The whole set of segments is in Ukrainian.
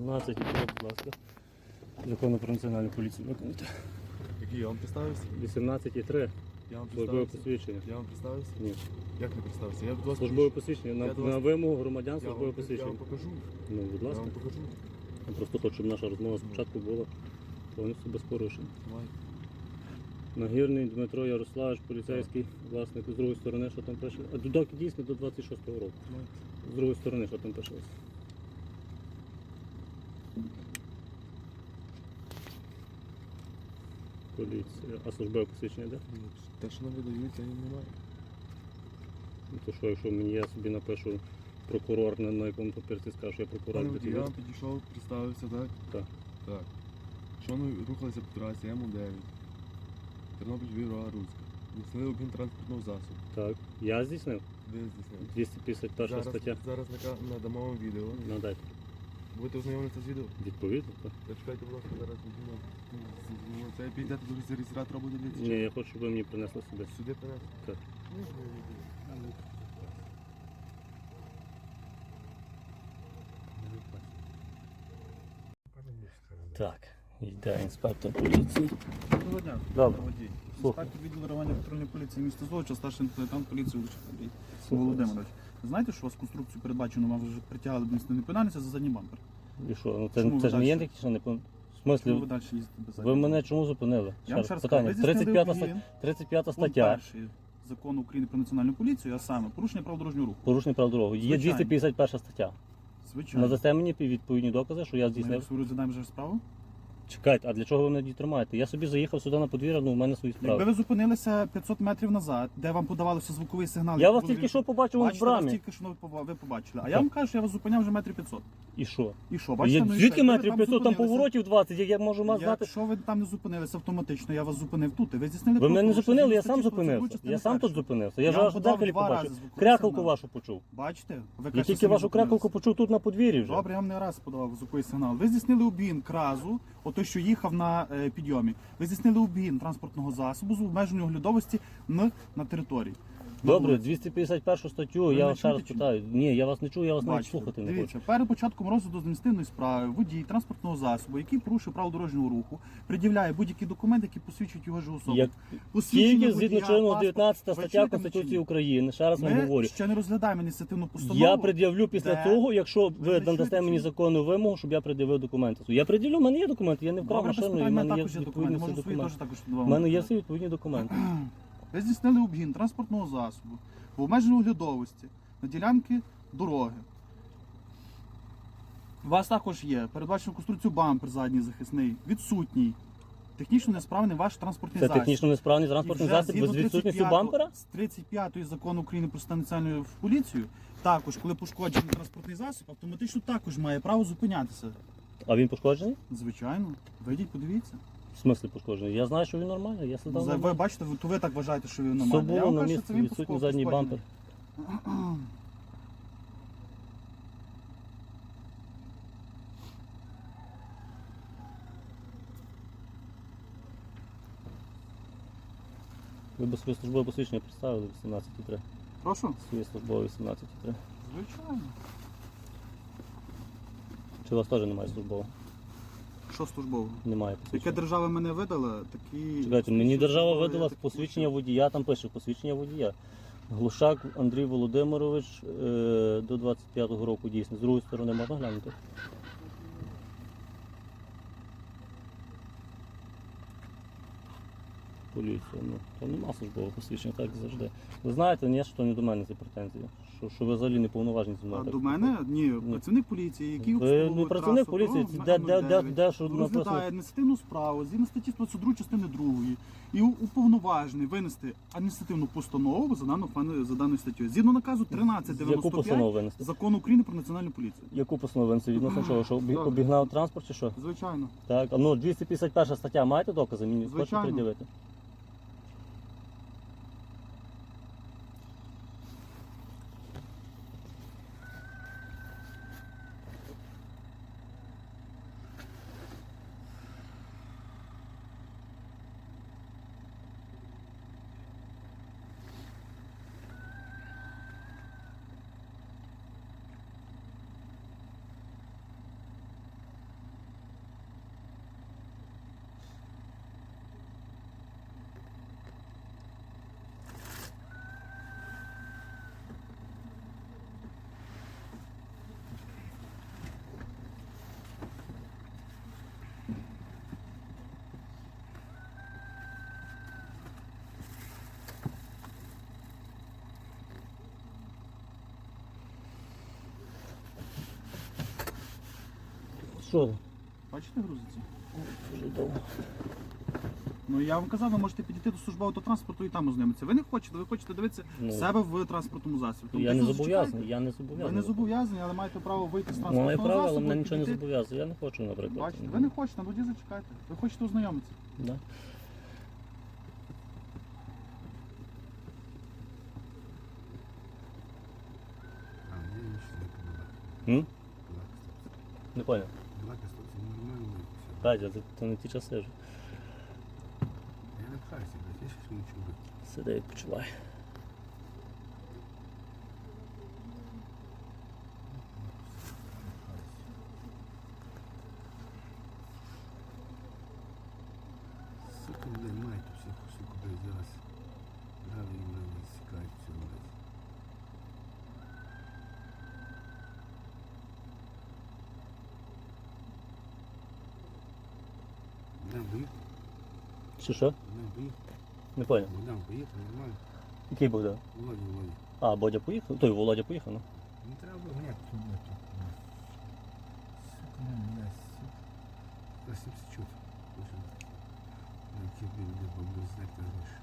18 і будь ласка. Закону про національну поліцію виконати. Який я вам представився? 18 і 3. Я вам Службове представився? посвідчення. Я вам представився? Ні. Як не представився? Я вас Службове посвідчення. На, Я до вас- на вимогу громадян я службове вам, я посвідчення. вам покажу. Ну, будь Я ласка. вам покажу. Я просто хочу, щоб наша розмова спочатку була повністю без порушень. Нагірний Дмитро Ярославович, поліцейський власник з другої сторони, що там пише. А додок дійсно до 26-го року. Давай. З другої сторони, що там пише. Поліція. А службове посвідчення де? Ну, Те, що нам видають, я немає. Ну, То що, якщо мені я собі напишу прокурор на, на якому папірці скажу, що я прокурор Пане водій, я вам підійшов, представився, так? Так. Так. Що ми рухалися по трасі М9. Тернопіль Віра Руська. Несли обгін транспортного засобу. Так. Я здійснив? Де здійснили? 251 Зараз, стаття. зараз нака- надамо вам відео. Надайте. Будете ознайомитися з відео? Відповідно, так. Зачекайте, будь ласка, зараз. Ну, Це підете до реєстратора буде дивитися? Ні, я хочу, щоб ви мені принесли сюди. Сюди принесли? Так. Ну. Так, йде інспектор поліції. Доброго дня. Добре. Інспектор відділу реагування патрульної поліції міста Золоча, старший лейтенант поліції Володимирович. Знаєте, що у вас конструкцію передбачено, вам вже притягали до адміністративної відповідальності за задній бампер? І що? Ну це, Чому ви це ж не є такі, що не пон- В Чому ви далі їздите без ви мене чому зупинили? Я вам ще раз питання. кажу, ви здійснили 35 обгін. стаття, 35 Пункт стаття. перший закону України про національну поліцію, а саме порушення прав дорожнього руху. Порушення прав дороги. Є Звичайно. 251 стаття. Звичайно. Надасте мені відповідні докази, що я Ми здійснив. розглядаємо вже справу. Чекайте, а для чого ви мене тримаєте? Я собі заїхав сюди на подвір'я, ну у мене свої Якби справи. ви зупинилися 500 метрів назад, де вам подавалося звуковий сигнал. Я вас тільки був- що побачив в Бачите, вас брамі. тільки що ви поба- ви побачили. А я вам кажу, що я вас зупиняв вже метрів 500. І що? І що, Я, бачите? ну і звідки все. Ви метрів 500, там зупинилися. поворотів 20, як я можу мати знати? Якщо ви там не зупинилися автоматично, я вас зупинив тут. і Ви здійснили Ви мене не правопорушення зупинили, я згідно сам статті 122 зупинився. частини Я сам тут першої. зупинився. Я Я ж вам аж подав дзеркалі два рази побачив. звуковий Крякалку сигнал. вашу почув. Бачите? Ви Я кажете, тільки самі вашу зупинилися. крякалку почув тут на подвір'ї вже. Добре, я вам не раз подавав звуковий сигнал. Ви здійснили обгін кразу, ото що їхав на е, підйомі. Ви здійснили обгін транспортного засобу з обмеженою оглядовості н- на території. Добре, вулиці. 251 статтю, я не вас ще раз чуєте чи ні? питаю. Ні, я вас не чую, я вас навіть Бачите, слухати не хочу. дивіться, перед початком розгляду адміністративної справи водій транспортного засобу, який порушив правила дорожнього руху, пред'являє будь-який документ, який посвідчують його ж особу. Як Посвідчення тільки водія, згідно чинного паспорт. 19 Ви стаття чуєте мене Конституції ні? України, ще раз вам Ми говорю. ще не розглядаємо ініціативну постанову. Я пред'явлю після де- того, якщо Ви надасте мені чи ні? законну вимогу, щоб я пред'явив документи. Я пред'явлю, в мене є документи, я не вкрав Добре, без машину, і в питань, у мене мене є також є відповідні документи. всі Можу свої теж документи. також У вам мене є всі відповідні документи. Ви здійснили обгін транспортного засобу в обмеженій оглядовості на ділянки дороги. У вас також є передбачено конструкцію бампер задній захисний, відсутній. Технічно несправний ваш транспортний Це засіб. технічно несправний транспортний І вже засіб без згідно відсутністю 35 бампера? З 35 закону України про стан національної в поліцію, також, коли пошкоджений транспортний засіб, автоматично також має право зупинятися. А він пошкоджений? Звичайно, вийдіть, подивіться. В смислі пошкоджений? Я знаю, що він нормальний, я сідав. За- Ви нормально. бачите, ви- то ви так вважаєте, що він Все нормальний. Я було вам на кажу, що місці, це він відсутній пошко- задній пошкоджений. бампер. Ви без своє службове посвідчення представили 18,3. Прошу? Своє службове 18,3. Звичайно. Чи у вас теж немає службового? Що службово? Немає Яке посвідчення. держава мене видала, такі. Чекайте, мені держава видала такі посвідчення водія, там пише посвідчення водія. Глушак Андрій Володимирович е, до 25-го року дійсно. З другої сторони можна глянути? Поліція, ну, то нема службового посвідчення, так завжди. Ви знаєте, ні, що не до мене ці претензії. Що, що ви взагалі не повноважені зі мною. А так до мене? Ні, працівник поліції, який Ви обслуговує не працівник трасу, поліції, про де- де- де- М09, де що написано? розглядає адміністративну справу згідно статті 122 частини 2 і у- уповноважений винести адміністративну постанову за дану за даною статтю. Згідно наказу Яку 1395 постанову винести? закону України про національну поліцію. Яку постанову винести? Відносно чого? Що обі- Так. обігнав транспорт чи що? Звичайно. Так, а ну 251 стаття, маєте докази? Мені хочете Звичайно. пред'явити? Що? Бачите, грузиться? Дуже довго. Ну я вам казав, ви можете підійти до службового автотранспорту і там ознайомитися. Ви не хочете, ви хочете дивитися Ну. себе в транспортному засобі. Тому Я не дійсно зобов'язаний, зачекайте. я не Ви зобов'язаний. не зобов'язані, але маєте право вийти з Маю транспортного право, засобу. але мене і нічого не підійти. зобов'язує. Я не хочу, наприклад. Бачите, ви не хочете, ну тоді зачекайте. Ви хочете ознайомитися. Да. А, не помогает. М? Не понял. Катя, це, не ті часи вже. Я не пхаюся, блядь, я щось мучу. Сиди і почувай. Сука, блядь, мать, всіх, сука, блядь, зараз. Грави, блядь, засікають все, блядь. Богдан, поїхав? Що що? Не понял. Богдан, поїхав, нормально. Який Богдан? Володя, Володя. А, Бодя поїхав? Той Володя поїхав, ну. Не треба було ганяти тут, тут. Сука, ну, блядь, сука. Я всім все чути. Які, блядь, блядь, бабу знати гроші.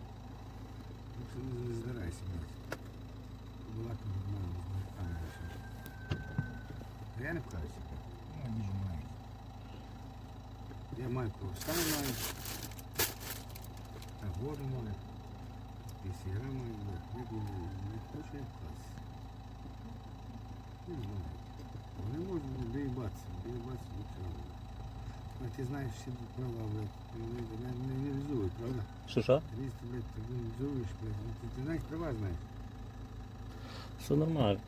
Ну, це не, не блядь. Була тут нормально, там все. Я не пхаюся. Я вижу маю. Я маю маю. Маю. 50 грам маю, блядь. Я думаю, не хочу я. Не знаю. Вони можуть доїбатися, доїбатися до цього. А ти знаєш всі права, блядь, не, не, не реалізують, правда? Що що? Якщо ти, блядь, так не реалізуєш, блядь, ти, ти знаєш права, знаєш. Все нормально.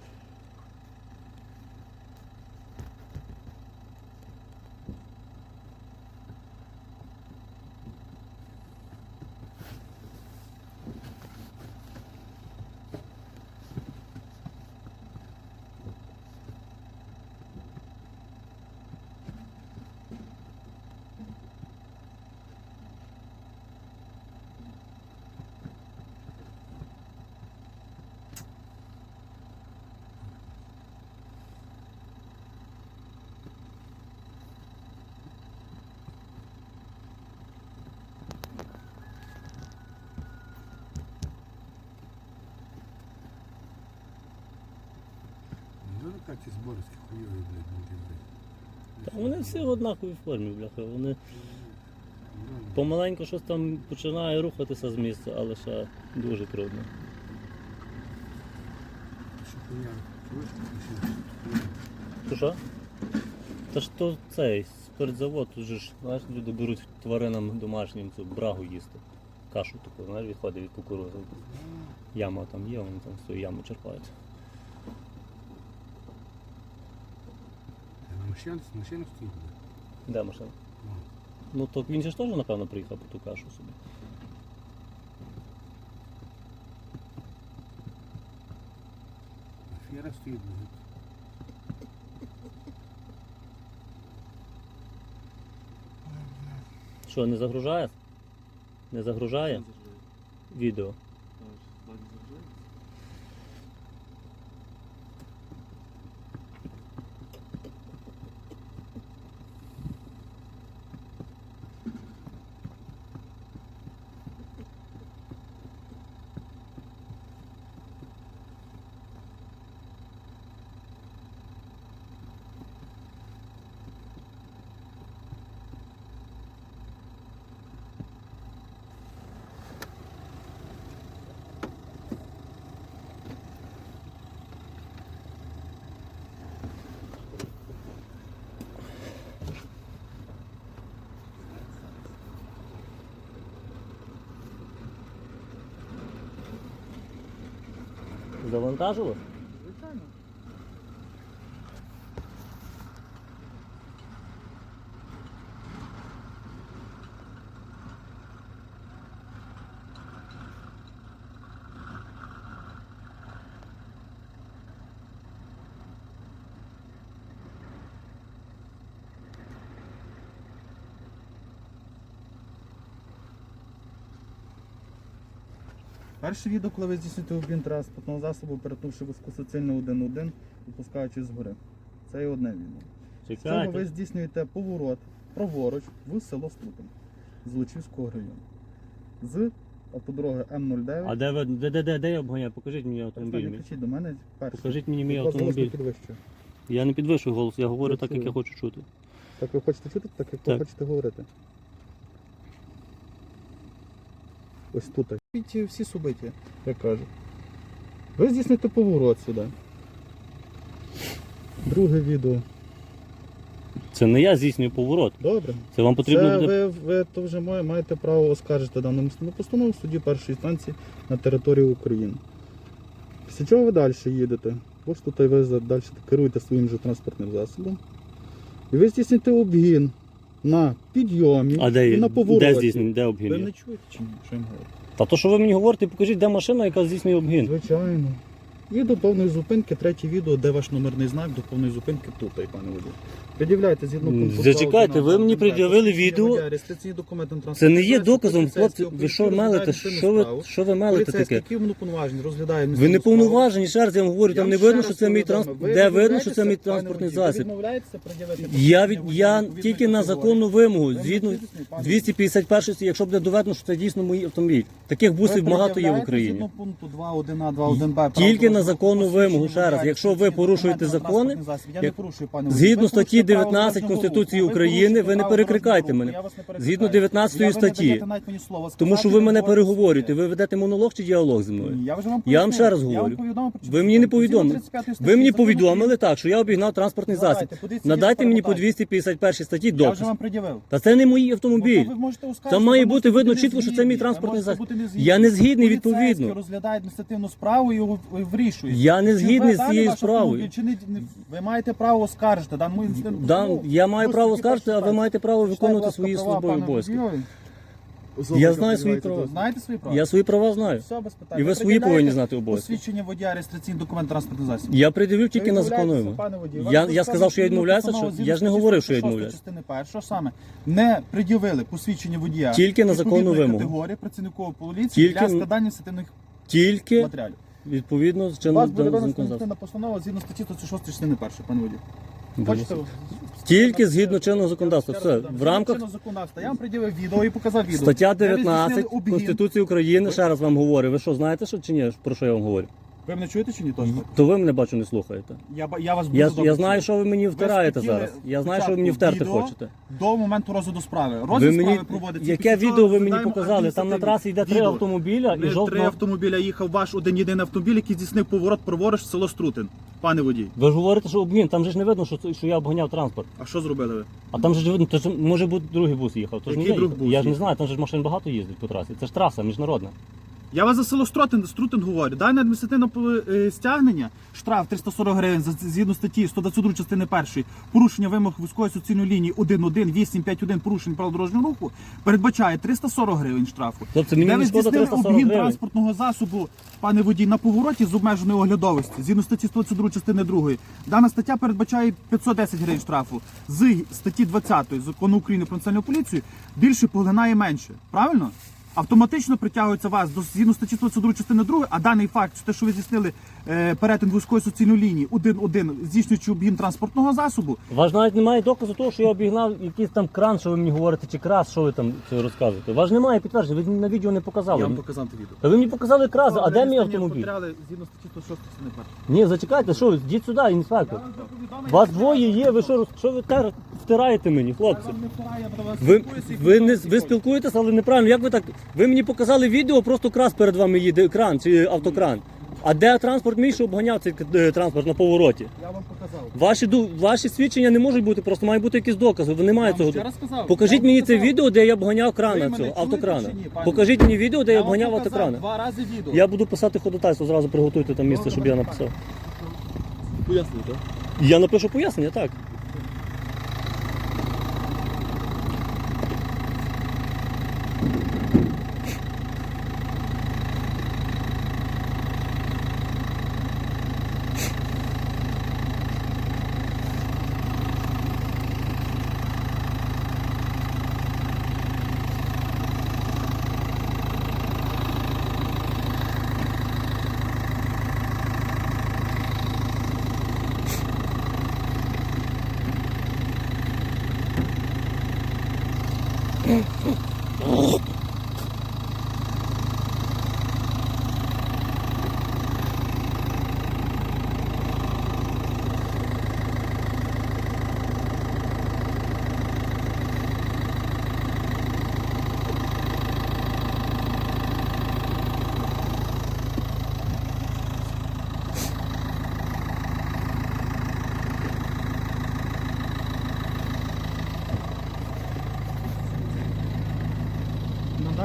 Ну, ну, ці зборські хуйові, блядь, блядь. Та вони всі в однаковій формі, бляха. Вони помаленьку щось там починає рухатися з місця, але ще дуже трудно. Що хуйня? Чуєш? Що? Та ж то цей спиртзавод, тут же ж, знаєш, люди беруть тваринам домашнім цю брагу їсти. Кашу таку, знаєш, відходить від кукурузи. Яма там є, вони там тої ями черпають. Машину, машину стоїть. Де машина? Ну, Ну то він же ж теж, напевно, приїхав по ту кашу собі. Афера стоїть, блядь. Що, не загружає? Не загружає відео? Завантажило? Звичайно. Перше відео, коли ви здійснюєте обмін транспортного засобу, перетнувши вузькосуцільне 1-1, випускаючи згори. Це і одне відео. З цього ви здійснюєте поворот праворуч в село Струтин з Лучівського району. З автодороги М09. А де ви де, де, де, де я обганяю? Покажіть мені автомобіль. Мій. кричіть до мене перше. Покажіть мені мій Будь ласка, голос не автомобіль. підвищує. Я не підвищую голос, я говорю так, як я хочу чути. Так ви хочете чути, так як ви Так. хочете говорити. Ось тут. Всі, всі субиті, як кажуть. Ви здійснюєте поворот сюди. Друге відео. Це не я здійснюю поворот. Добре. Це вам потрібно Це буде. ви, ви то вже має- маєте право оскаржити дану місцеву постанову в суді першої інстанції на території України. Після чого ви далі їдете? Ось тут ви за- далі керуєте своїм же транспортним засобом. І ви здійснюєте обгін на підйомі А де, і на де повороті. здійснює, де Ви обгін? не чуєте чи ні? Що я їм говорю? Та то, що ви мені говорите, покажіть, де машина, яка здійснює обгін. Звичайно. І до повної зупинки, третє відео, де ваш номерний знак до повної зупинки тут, пане водій. Пред'являйте згідно пункту зачекайте, ви мені пред'явили відео. реєстраційні документи на Це не є доказом, хлопці. Ви що мелите? Що ви, що ви мелите таке? які вони повноважені, розглядає Ви не повноважені, ще раз я вам говорю, там не видно, що це мій транспорт. Де видно, що це мій транспортний засіб? Я, від, я тільки на законну вимогу, згідно мені поясніть, пане 251 якщо буде доведено, що це дійсно мій автомобіль. Таких бусів багато є в Україні. Згідно пункту 2.1а, 2.1б. Тільки на законну вимогу, ще раз, якщо ви порушуєте закони, я не як- порушую, пане. Згідно статті порушуєте 19. Конституції України, ви не перекрикайте мене. Згідно 19 Я- ви не статті. Тому що ви мене переговорюєте. Ви ведете монолог чи діалог зі мною? Я вже вам Я вам ще раз говорю. Ви мені не повідомили. Ви мені повідомили так, що я обігнав транспортний засіб. Надайте мені по передача. 251 статті пред'явив. Та це не мій автомобіль. Ну, Там має бути видно чітко, що це мій транспортний засіб. Я не згідний відповідно. розглядає адміністративну справу і його вирішує. Я не згідний з цією справою. ви маєте право оскаржити дану інцидентну Да, я маю Ну, право статті скаржити, а ви маєте право виконувати свої службові обов'язки. Я знаю свої права. Знаєте свої права? Я свої права знаю. Все, без питань. І ви свої повинні знати обов'язки. Посвідчення водія, реєстраційний документ, транспортний засіб. Я придивив тільки на законному. Я- я сказав, що я відмовляюся, що- я ж не говорив, що я 106 відмовляюся. частини першої, саме не пред'явили посвідчення водія Тільки на законну вимогу. категорії працівнику поліції Тільки для складання адміністративних Тільки матеріалів. Відповідно з У вас чинного буде винесена адміністративна постанова згідно статті 106 частини першої, пане водій. Бачите? Тільки згідно чинного законодавства. Все. В рамках чинного законодавства. Я вам приділив відео і показав відео. стаття Де ви 19 обгін. Конституції України, ще раз вам говорю. Ви що, знаєте, що чи ні, про що я вам говорю? Ви мене чуєте чи ні точно? То ви мене бачу не слухаєте. Я, ба- я вас дуже Я, добре я знаю, що ви мені втираєте хотіли зараз. Я знаю, що ви мені спочатку втерти відео, хочете. До моменту розгляду справи. Ви Розгляд мені справи проводиться. яке відео ви мені розглядаємо показали? Там на адміністративні трасі йде три відео. автомобіля і Не три жовтого. автомобіля їхав ваш один єдиний автомобіль, який здійснив поворот праворуч в село Струтин. Пане водій, Ви ж говорите, що обгін, там же ж не видно, що, це- що я обганяв транспорт. а що зробили ви? А там же ж видно, то ж може бути другий бус їхав. То ж не Який я друг їхав. бус Я ж не їхав? знаю, там же ж машин багато їздить по трасі. Це ж траса міжнародна. Я вас за село Струтин, Струтин говорю. Дане адміністративне е, стягнення, штраф 340 гривень за згідно статті 122 частини 1, порушення вимог військової соціальної лінії 11851 порушень правил дорожнього руху передбачає 340 гривень штрафу. Тобто мені Де ви здійснили обгін гривень. транспортного засобу, пане водій, на повороті з обмеженою оглядовості, згідно статті 122 частини 2. Дана стаття передбачає 510 гривень штрафу. З статті 20 закону України про національну поліцію більше поглинає менше. Правильно? Автоматично притягується вас до згідно статті 122 частини 2, а даний факт, те, що ви здійснили е, перетин вузької суцільної лінії 1-1, здійснюючи обгін транспортного засобу, У вас навіть немає доказу того, що я обігнав якийсь там кран, що ви мені говорите, чи крас, що ви там це розказуєте. У вас немає підтвердження, ви на відео не показали. я вам показав те відео. Та ви мені показали крас, а де мій автомобіль? матеріали Згідно статті 106 частини 1. Ні, зачекайте, що ви, йдіть сюди, інспектор. Вас двоє є, ви що, роз- що ви тер- втираєте мені, хлопці? Ви, ви, не, ви спілкуєтесь, але неправильно. Як ви так? Ви мені показали відео, просто крас перед вами їде екран чи автокран. А де транспорт мій, що обганяв цей е, транспорт на повороті? Я вам показав. Ваші, ду- ваші свідчення не можуть бути, просто має бути якийсь доказ. Ви немає Я вам цього. ще раз сказав. Покажіть Я вам мені це показав. відео, де я обганяв Ви крана мене цього, чуєте автокрана. чи ні, пане? Покажіть мені відео, де я Я вам обганяв показав автокрана. Два рази відео. Я буду писати ходатайство, зразу приготуйте там місце, щоб я написав. Пояснюйте. Я напишу пояснення, так.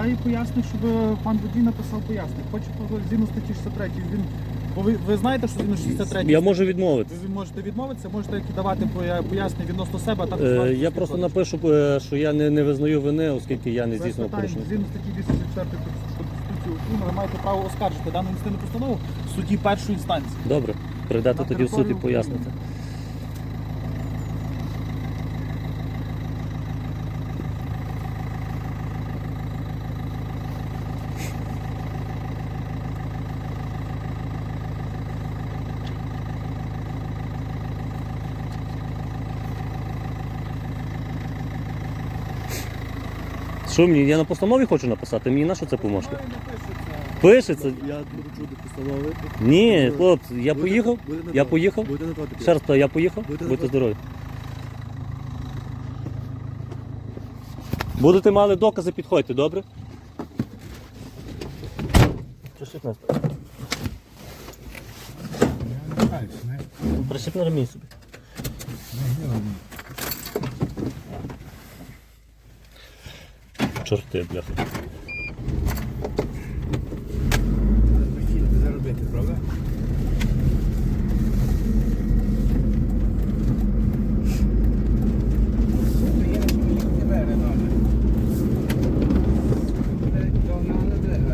Надай поясню, щоб пан водій написав пояснення. Хоче згідно статті 63. Він, бо ви, ви знаєте, що згідно 63 Я можу відмовитися. ви можете відмовитися, можете давати пояснення відносно себе, а також Е, Я просто напишу, е, що я не, не визнаю вини, оскільки я не здійснював порушення. Згідно статті 204 Конституції України, ви маєте право оскаржити дану інститутну постанову в суді першої інстанції. Добре, На тоді в суд і територію Що мені? Я на постанові хочу написати, мені на що це поможе? Пишеться. Я буду чути постанови. Ні, хлопці, я Будете- поїхав. будете Я поїхав. Будете. Ще раз питаю, я поїхав. Будете Будьте здорові. Будете мали докази, підходьте, добре? На ремінь собі. не гнівно. Чорти, бляха. Заробити, правда?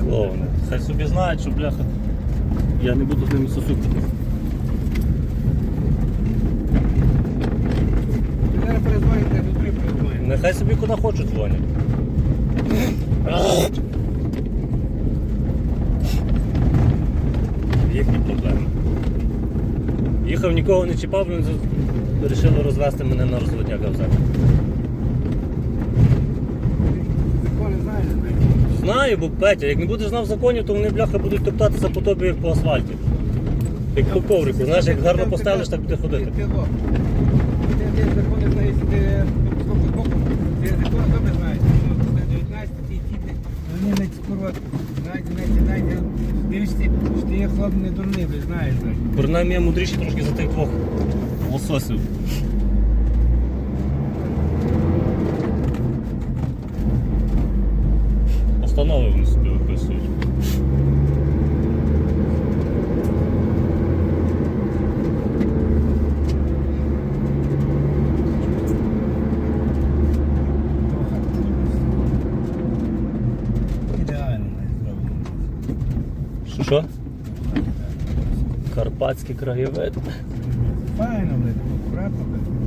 Клоуни. Хай собі знають, що бляха. Я не буду з ними сосукати. Нехай собі куди хочуть дзвонять. Їхні проблеми. Їхав, нікого не чіпав, вони вирішили розвести мене на розводняка знаєш. Знаю, бо Петя, як не будеш знав законів, то вони бляха будуть топтатися по тобі як по асфальті. Як по коврику, знаєш, як гарно поставиш, так буде ходити. Ти, ти, во. ти, ти закони знаєш, ти ти закони добре знаєш. Ну, ти 19, ти тільки, вони не курва, знаєте, знаєте, знаєте, дивишся, що є хлоп не дурний, ви знаєш. Принаймні я мудріший трошки за тих двох лососів. Постанови вони собі виписують. Ідеально зроблено. Що що? Карпатський краєвид. Файно, блядь, акуратно, блядь.